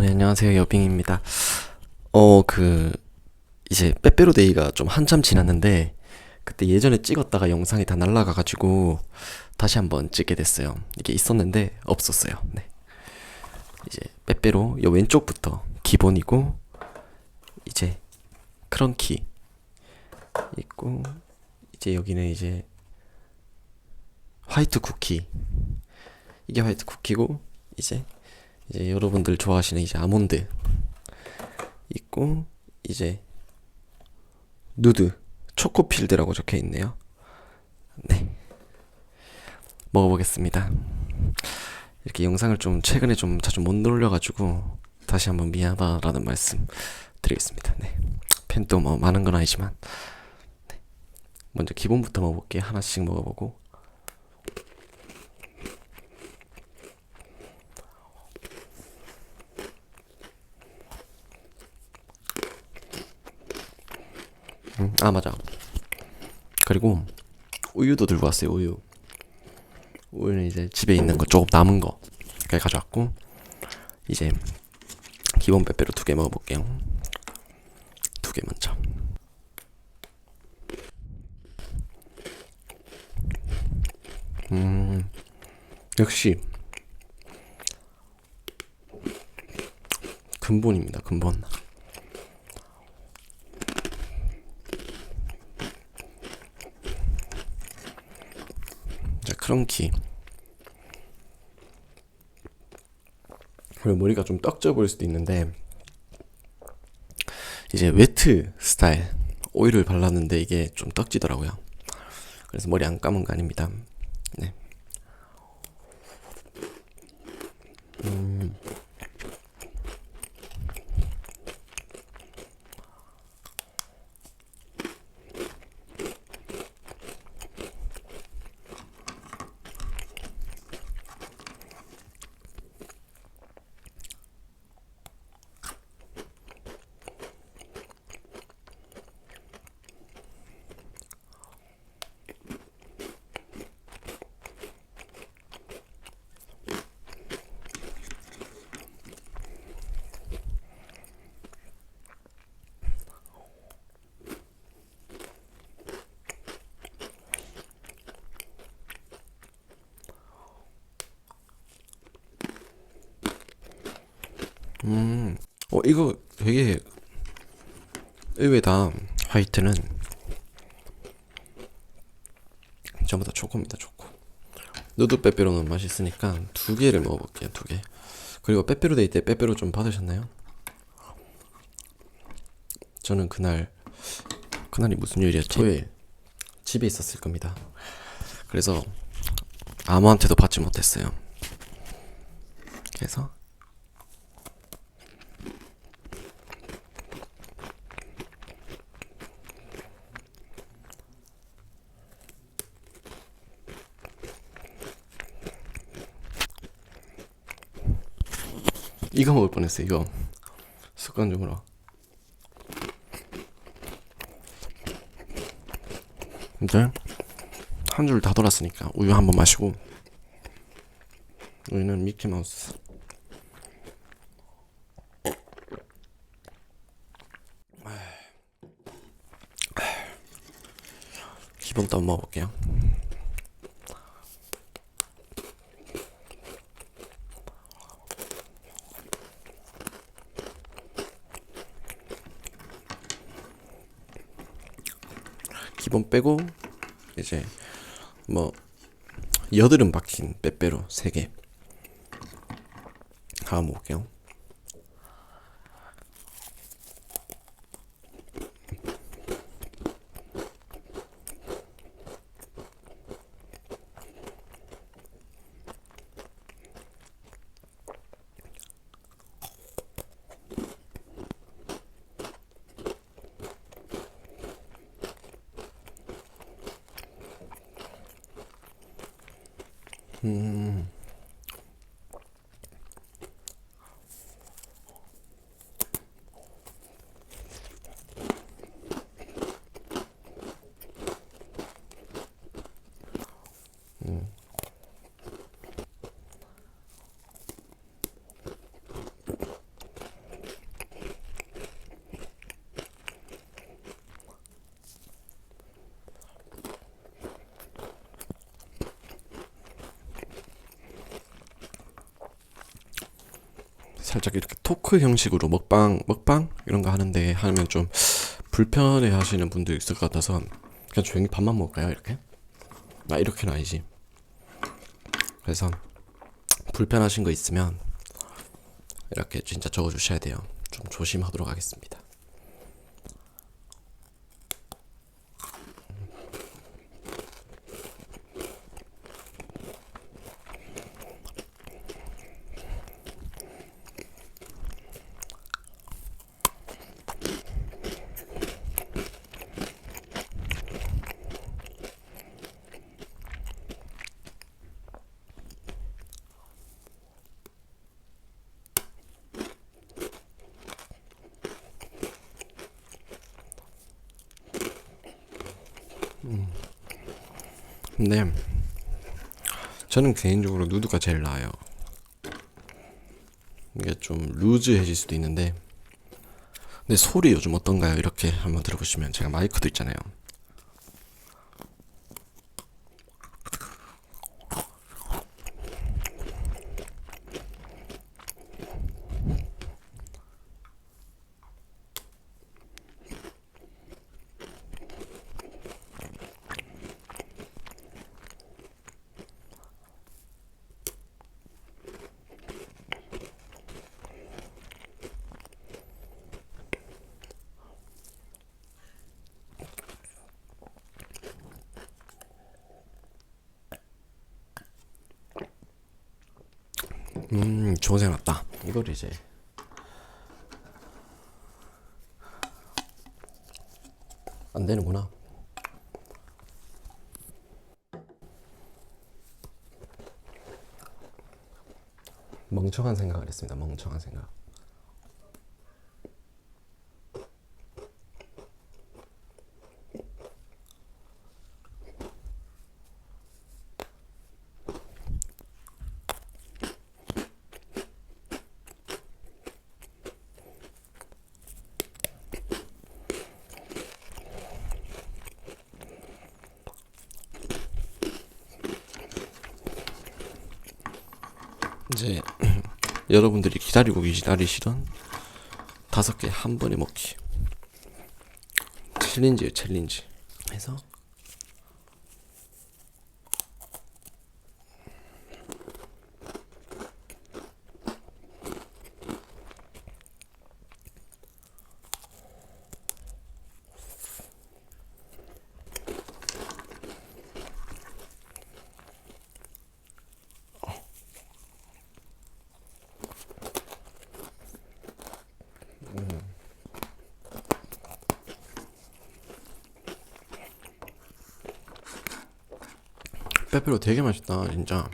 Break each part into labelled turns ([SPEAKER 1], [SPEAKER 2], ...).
[SPEAKER 1] 어, 네, 안녕하세요. 여빙입니다. 어, 그, 이제 빼빼로데이가 좀 한참 지났는데, 그때 예전에 찍었다가 영상이 다 날라가가지고, 다시 한번 찍게 됐어요. 이게 있었는데, 없었어요. 네. 이제, 빼빼로, 요 왼쪽부터 기본이고, 이제, 크런키 있고, 이제 여기는 이제, 화이트 쿠키. 이게 화이트 쿠키고, 이제, 이제 여러분들 좋아하시는 이제 아몬드 있고 이제 누드 초코필드라고 적혀 있네요. 네. 먹어보겠습니다. 이렇게 영상을 좀 최근에 좀 자주 못 올려가지고 다시 한번 미안하다라는 말씀 드리겠습니다. 네. 팬도 뭐 많은 건 아니지만 네. 먼저 기본부터 먹어볼게요. 하나씩 먹어보고 음, 아 맞아. 그리고 우유도 들고 왔어요. 우유. 우유는 이제 집에 있는 거 조금 남은 거 그래 가져왔고 이제 기본 빼빼로 두 개 먹어볼게요. 두 개 먼저. 음 역시 근본입니다. 근본. 자, 크런키. 그리고 머리가 좀 떡져 보일 수도 있는데, 이제 웨트 스타일 오일을 발랐는데 이게 좀 떡지더라고요. 그래서 머리 안 감은 거 아닙니다. 네. 음. 음, 어, 이거 되게 의외다. 화이트는 전부 다 초코입니다, 초코. 누드 빼빼로는 맛있으니까 두 개를 먹어볼게요, 두 개. 그리고 빼빼로 데이 때 빼빼로 좀 받으셨나요? 저는 그날, 그날이 무슨 요일이었지? 토요일. 집에 있었을 겁니다. 그래서 아무한테도 받지 못했어요. 그래서 이거 먹을 뻔했어요. 이거 습관적으로. 이제 한줄 다 돌았으니까 우유 한번 마시고 우유는 미키 마우스. 기본 또 먹어볼게요. 기본 빼고 이제 뭐 여드름 박힌 빼빼로 3개. 하나 먹을게요 음. 살짝 이렇게 토크 형식으로 먹방 먹방? 이런 거 하는데 하면 좀 불편해 하시는 분도 있을 것 같아서 그냥 조용히 밥만 먹을까요 이렇게? 아 이렇게는 아니지. 그래서 불편하신 거 있으면 이렇게 진짜 적어주셔야 돼요. 좀 조심하도록 하겠습니다 근데 저는 개인적으로 누드가 제일 나아요. 이게 좀 루즈해질 수도 있는데 근데 소리 요즘 어떤가요? 이렇게 한번 들어보시면 제가 마이크도 있잖아요. 음, 좋은 생각 났다. 이걸 이제 안 되는구나. 멍청한 생각을 했습니다. 멍청한 생각. 이제 여러분들이 기다리고 기다리시던 다섯 개 한 번에 먹기. 챌린지예요 챌린지. 해서 빼빼로 되게 맛있다 진짜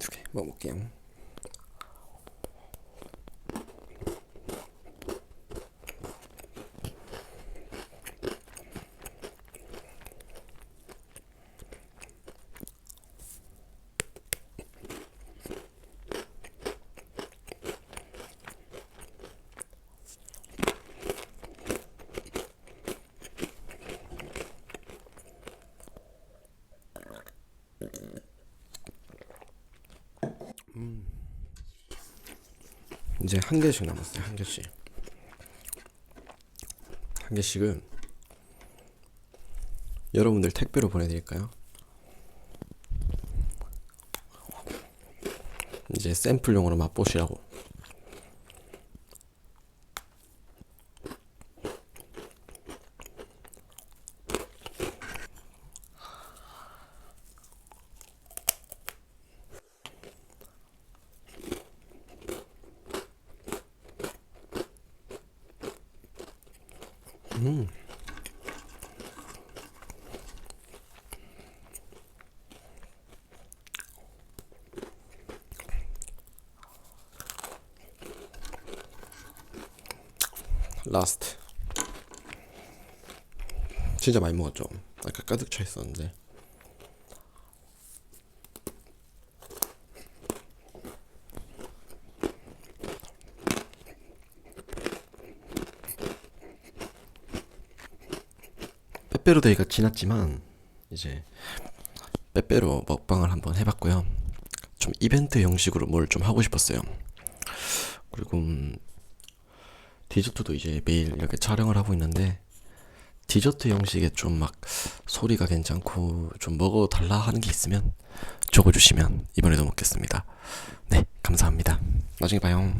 [SPEAKER 1] 두 개 먹어볼게요 이제 한 개씩 남았어요. 한 개씩. 한 개씩은 여러분들 택배로 보내드릴까요? 이제 샘플용으로 맛보시라고. 라스트. 진짜 많이 먹었죠. 아까 가득 차 있었는데. 빼빼로 데이가 지났지만 이제 빼빼로 먹방을 한번 해봤고요. 좀 이벤트 형식으로 뭘 좀 하고 싶었어요. 그리고 음, 디저트도 이제 매일 이렇게 촬영을 하고 있는데 디저트 형식의 좀막 소리가 괜찮고 좀 먹어달라 하는 게 있으면 적어주시면 이번에도 먹겠습니다. 네, 감사합니다. 나중에 봐요.